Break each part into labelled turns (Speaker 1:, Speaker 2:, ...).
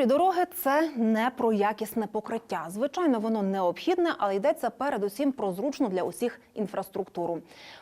Speaker 1: Добрі дороги це не про якісне покриття. Звичайно, воно необхідне, але йдеться передусім про зручну для усіх інфраструктуру.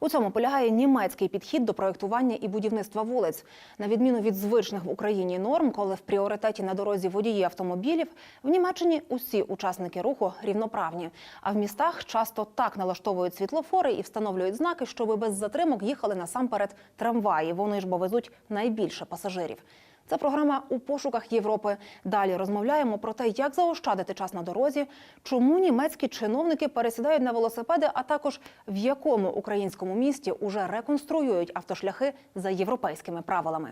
Speaker 1: У цьому полягає німецький підхід до проєктування і будівництва вулиць. На відміну від звичних в Україні норм, коли в пріоритеті на дорозі водії автомобілів, в Німеччині усі учасники руху рівноправні. А в містах часто так налаштовують світлофори і встановлюють знаки, щоб без затримок їхали насамперед трамваї. Вони ж бо везуть найбільше пасажирів. Це програма у пошуках Європи. Далі розмовляємо про те, як заощадити час на дорозі, чому німецькі чиновники пересідають на велосипеди, а також в якому українському місті уже реконструюють автошляхи за європейськими правилами.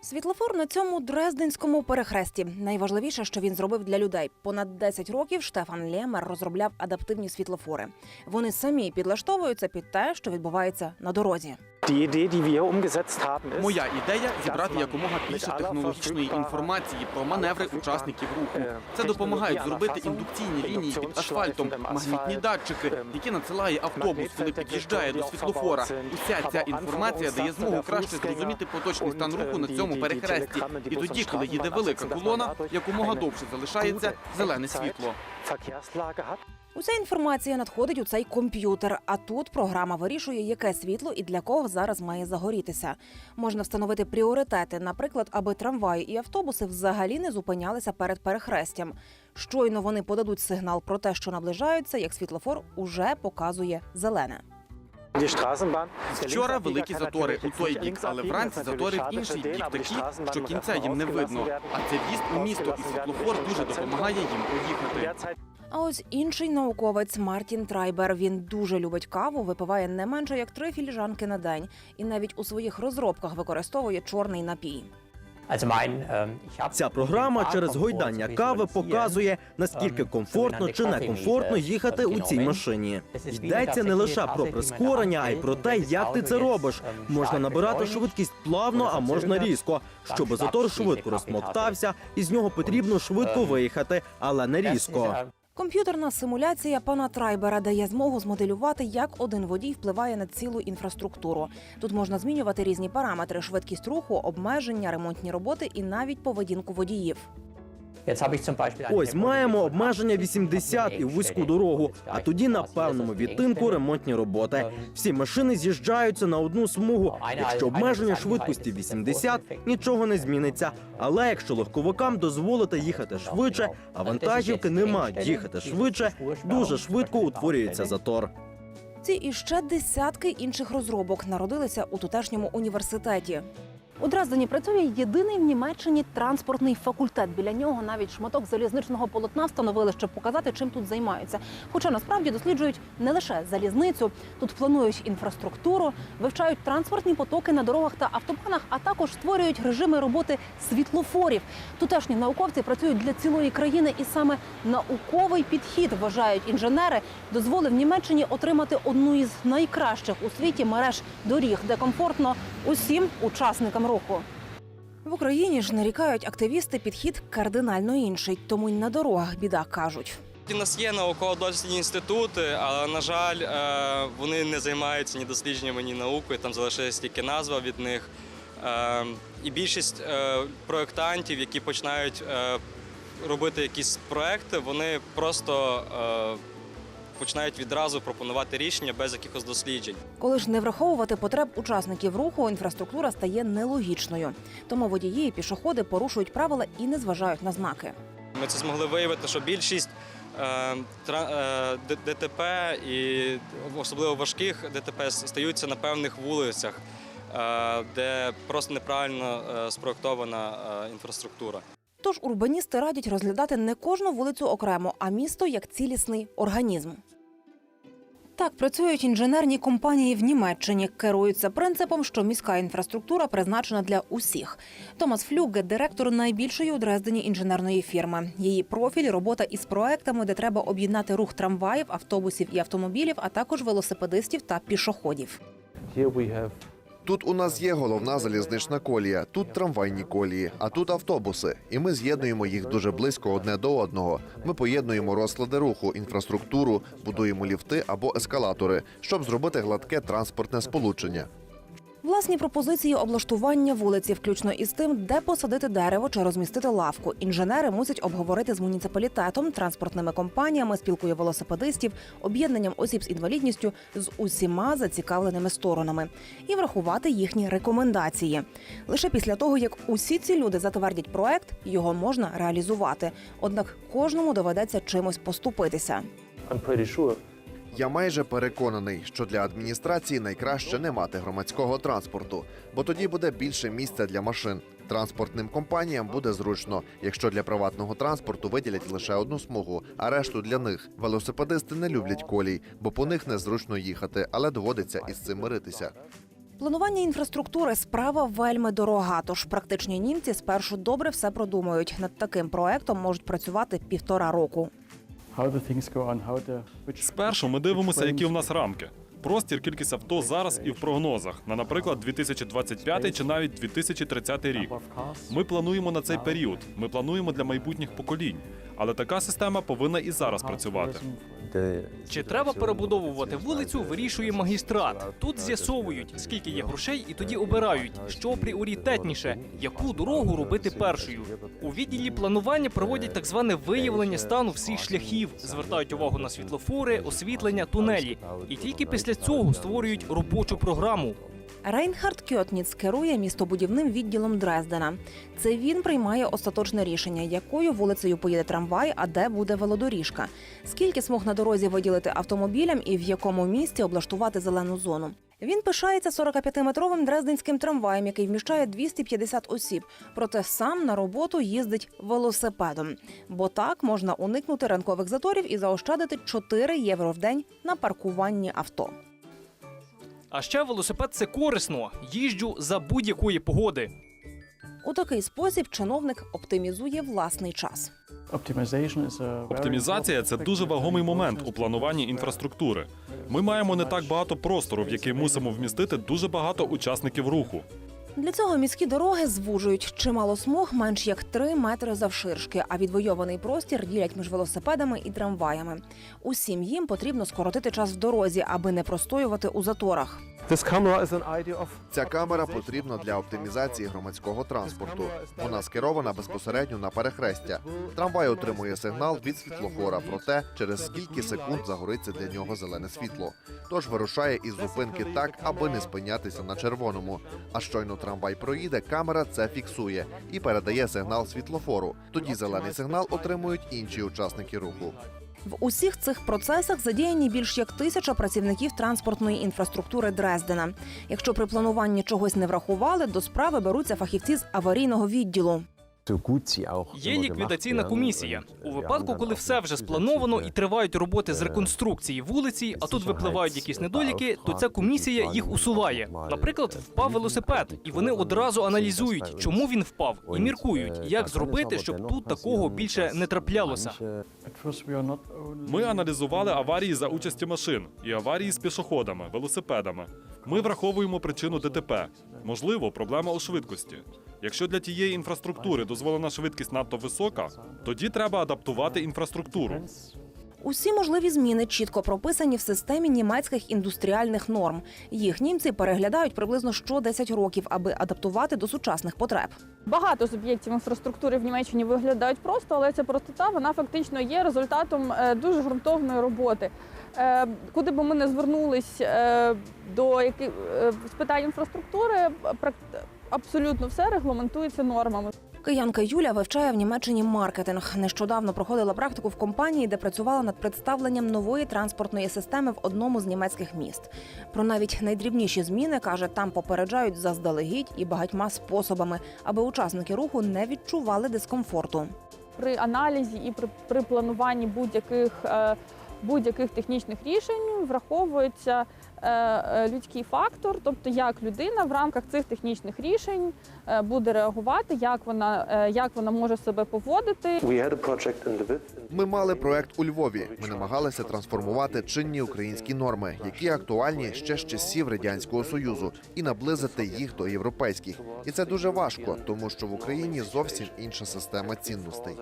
Speaker 1: Світлофор на цьому дрезденському перехресті. Найважливіше, що він зробив для людей. Понад 10 років Штефан Лємер розробляв адаптивні світлофори. Вони самі підлаштовуються під те, що відбувається на дорозі.
Speaker 2: Die Idee, die wir umgesetzt haben, ist,
Speaker 3: Моя ідея зібрати якомога більше технологічної інформації про маневри учасників руху.
Speaker 2: е,
Speaker 3: Це допомагають зробити індукційні лінії під асфальтом, магнітні датчики,
Speaker 2: ем,
Speaker 3: які надсилає автобус, коли під'їжджає до світлофора. Уся ця інформація дає змогу краще зрозуміти поточний стан руху
Speaker 2: ähm,
Speaker 3: на цьому перехресті. І тоді, коли їде велика колона, якомога довше залишається зелене світло.
Speaker 1: Уся інформація надходить у цей комп'ютер. А тут програма вирішує, яке світло і для кого зараз має загорітися. Можна встановити пріоритети, наприклад, аби трамваї і автобуси взагалі не зупинялися перед перехрестям. Щойно вони подадуть сигнал про те, що наближаються, як світлофор уже показує зелене.
Speaker 3: Вчора великі затори у той бік, але вранці
Speaker 2: das
Speaker 3: затори в інший бік такі, що кінця їм не видно. А це в'їзд у місто, і світлофор дуже допомагає їм проїхати.
Speaker 1: А ось інший науковець Мартін Трайбер. Він дуже любить каву, випиває не менше як три філіжанки на день, і навіть у своїх розробках використовує чорний напій.
Speaker 4: Ця програма через гойдання кави показує, наскільки комфортно чи некомфортно їхати у цій машині. Йдеться не лише про прискорення, а й про те, як ти це робиш. Можна набирати швидкість плавно, а можна різко. Щоб затор швидко розсмоктався, із нього потрібно швидко виїхати, але не різко.
Speaker 1: Комп'ютерна симуляція пана Трайбера дає змогу змоделювати, як один водій впливає на цілу інфраструктуру. Тут можна змінювати різні параметри: швидкість руху, обмеження, ремонтні роботи і навіть поведінку водіїв.
Speaker 4: Ось маємо обмеження 80 і вузьку дорогу. А тоді на певному відтинку ремонтні роботи. Всі машини з'їжджаються на одну смугу. Якщо обмеження швидкості 80, нічого не зміниться. Але якщо легковикам дозволити їхати швидше, а вантажівки не мають їхати швидше, дуже швидко утворюється затор.
Speaker 1: Ці і ще десятки інших розробок народилися у тутешньому університеті. У Дрездені працює єдиний в Німеччині транспортний факультет. Біля нього навіть шматок залізничного полотна встановили, щоб показати, чим тут займаються. Хоча насправді досліджують не лише залізницю, тут планують інфраструктуру, вивчають транспортні потоки на дорогах та автобанах, а також створюють режими роботи світлофорів. Тутешні науковці працюють для цілої країни, і саме науковий підхід вважають інженери, дозволив Німеччині отримати одну із найкращих у світі мереж доріг, де комфортно усім учасникам руху. В Україні ж нарікають активісти підхід кардинально інший, тому й на дорогах біда кажуть.
Speaker 5: У нас є науково-дослідні інститути, але на жаль, е, вони не займаються ні дослідженнями, ні наукою. Там залишилась тільки назва від них. Е, І більшість е, проєктантів, які починають робити якісь проекти, вони просто починають відразу пропонувати рішення без якихось досліджень.
Speaker 1: Коли ж не враховувати потреб учасників руху, інфраструктура стає нелогічною. Тому водії і пішоходи порушують правила і не зважають на знаки.
Speaker 5: Ми це змогли виявити, що більшість е, е, ДТП і особливо важких ДТП стаються на певних вулицях, е, де просто неправильно спроектована інфраструктура.
Speaker 1: Тож урбаністи радять розглядати не кожну вулицю окремо, а місто як цілісний організм. Так працюють інженерні компанії в Німеччині. Керуються принципом, що міська інфраструктура призначена для усіх. Томас Флюге – директор найбільшої у Дрездені інженерної фірми. Її профіль робота із проектами, де треба об'єднати рух трамваїв, автобусів і автомобілів, а також велосипедистів та пішоходів.
Speaker 6: Тут у нас є головна залізнична колія, тут трамвайні колії, а тут автобуси. І ми з'єднуємо їх дуже близько одне до одного. Ми поєднуємо розклади руху, інфраструктуру, будуємо ліфти або ескалатори, щоб зробити гладке транспортне сполучення.
Speaker 1: Власні пропозиції облаштування вулиці, включно із тим, де посадити дерево чи розмістити лавку. Інженери мусять обговорити з муніципалітетом, транспортними компаніями, спілкою велосипедистів, об'єднанням осіб з інвалідністю з усіма зацікавленими сторонами і врахувати їхні рекомендації. Лише після того, як усі ці люди затвердять проект, його можна реалізувати. Однак кожному доведеться чимось поступитися.
Speaker 6: Я майже переконаний, що для адміністрації найкраще не мати громадського транспорту, бо тоді буде більше місця для машин. Транспортним компаніям буде зручно, якщо для приватного транспорту виділять лише одну смугу, а решту для них. Велосипедисти не люблять колій, бо по них незручно їхати, але доводиться із цим миритися.
Speaker 1: Планування інфраструктури справа вельми дорога. Тож практичні німці спершу добре все продумують. Над таким проектом можуть працювати півтора року.
Speaker 7: Спершу ми дивимося, які в нас рамки. Простір, кількість авто зараз і в прогнозах на, наприклад, 2025 чи навіть 2030 рік. Ми плануємо на цей період. Ми плануємо для майбутніх поколінь. Але така система повинна і зараз працювати.
Speaker 8: Чи треба перебудовувати вулицю, вирішує магістрат. Тут з'ясовують, скільки є грошей, і тоді обирають, що пріоритетніше, яку дорогу робити першою. У відділі планування проводять так зване виявлення стану всіх шляхів, звертають увагу на світлофори, освітлення, тунелі. І тільки після цього створюють робочу програму.
Speaker 1: Рейнхард Кьотніц керує містобудівним відділом Дрездена. Це він приймає остаточне рішення, якою вулицею поїде трамвай, а де буде велодоріжка, скільки смуг на дорозі виділити автомобілям і в якому місці облаштувати зелену зону. Він пишається 45-метровим дрезденським трамваєм, який вміщає 250 осіб. Проте сам на роботу їздить велосипедом, бо так можна уникнути ранкових заторів і заощадити 4 євро в день на паркуванні авто.
Speaker 8: А ще велосипед це корисно. Їжджу за будь-якої погоди.
Speaker 1: У такий спосіб чиновник оптимізує власний час.
Speaker 7: Оптимізація це дуже вагомий момент у плануванні інфраструктури. Ми маємо не так багато простору, в який мусимо вмістити дуже багато учасників руху.
Speaker 1: Для цього міські дороги звужують чимало смуг менш як 3 метри завширшки, а відвойований простір ділять між велосипедами і трамваями. Усім їм потрібно скоротити час в дорозі, аби не простоювати у заторах.
Speaker 6: Ця камера потрібна для оптимізації громадського транспорту. Вона скерована безпосередньо на перехрестя. Трамвай отримує сигнал від світлофора про те, через скільки секунд загориться для нього зелене світло. Тож вирушає із зупинки так, аби не спинятися на червоному. А щойно трамвай проїде, камера це фіксує і передає сигнал світлофору. Тоді зелений сигнал отримують інші учасники руху.
Speaker 1: В усіх цих процесах задіяні більш як тисяча працівників транспортної інфраструктури Дрездена. Якщо при плануванні чогось не врахували, до справи беруться фахівці з аварійного відділу.
Speaker 8: Є ліквідаційна комісія. У випадку, коли все вже сплановано і тривають роботи з реконструкції вулиці, а тут випливають якісь недоліки, то ця комісія їх усуває. Наприклад, впав велосипед, і вони одразу аналізують, чому він впав, і міркують, як зробити, щоб тут такого більше не траплялося.
Speaker 7: Ми аналізували аварії за участі машин і аварії з пішоходами, велосипедами. Ми враховуємо причину ДТП. Можливо, проблема у швидкості. Якщо для тієї інфраструктури дозволена швидкість надто висока, тоді треба адаптувати інфраструктуру.
Speaker 1: Усі можливі зміни чітко прописані в системі німецьких індустріальних норм. Їх німці переглядають приблизно що 10 років, аби адаптувати до сучасних потреб.
Speaker 9: Багато з об'єктів інфраструктури в Німеччині виглядають просто, але ця простота вона фактично є результатом е, дуже ґрунтовної роботи. Е, Куди би ми не звернулись е, до яких з питань інфраструктури, абсолютно все регламентується нормами.
Speaker 1: Киянка Юля вивчає в Німеччині маркетинг. Нещодавно проходила практику в компанії, де працювала над представленням нової транспортної системи в одному з німецьких міст. Про навіть найдрібніші зміни каже, там попереджають заздалегідь і багатьма способами, аби учасники руху не відчували дискомфорту.
Speaker 9: При аналізі і при, при плануванні будь-яких е, будь-яких технічних рішень враховується людський фактор, тобто як людина в рамках цих технічних рішень е, буде реагувати, як вона, е, як вона може себе поводити.
Speaker 6: Ми мали проект у Львові. Ми намагалися трансформувати чинні українські норми, які актуальні ще з часів радянського союзу, і наблизити їх до європейських. І це дуже важко, тому що в Україні зовсім інша система цінностей.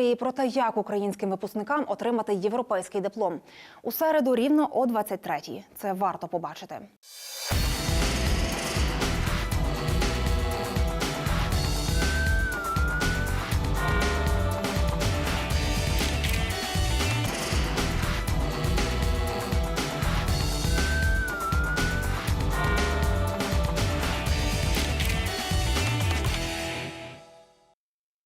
Speaker 1: І про те, як українським випускникам отримати європейський диплом у середу рівно о 23-й. Це варто побачити.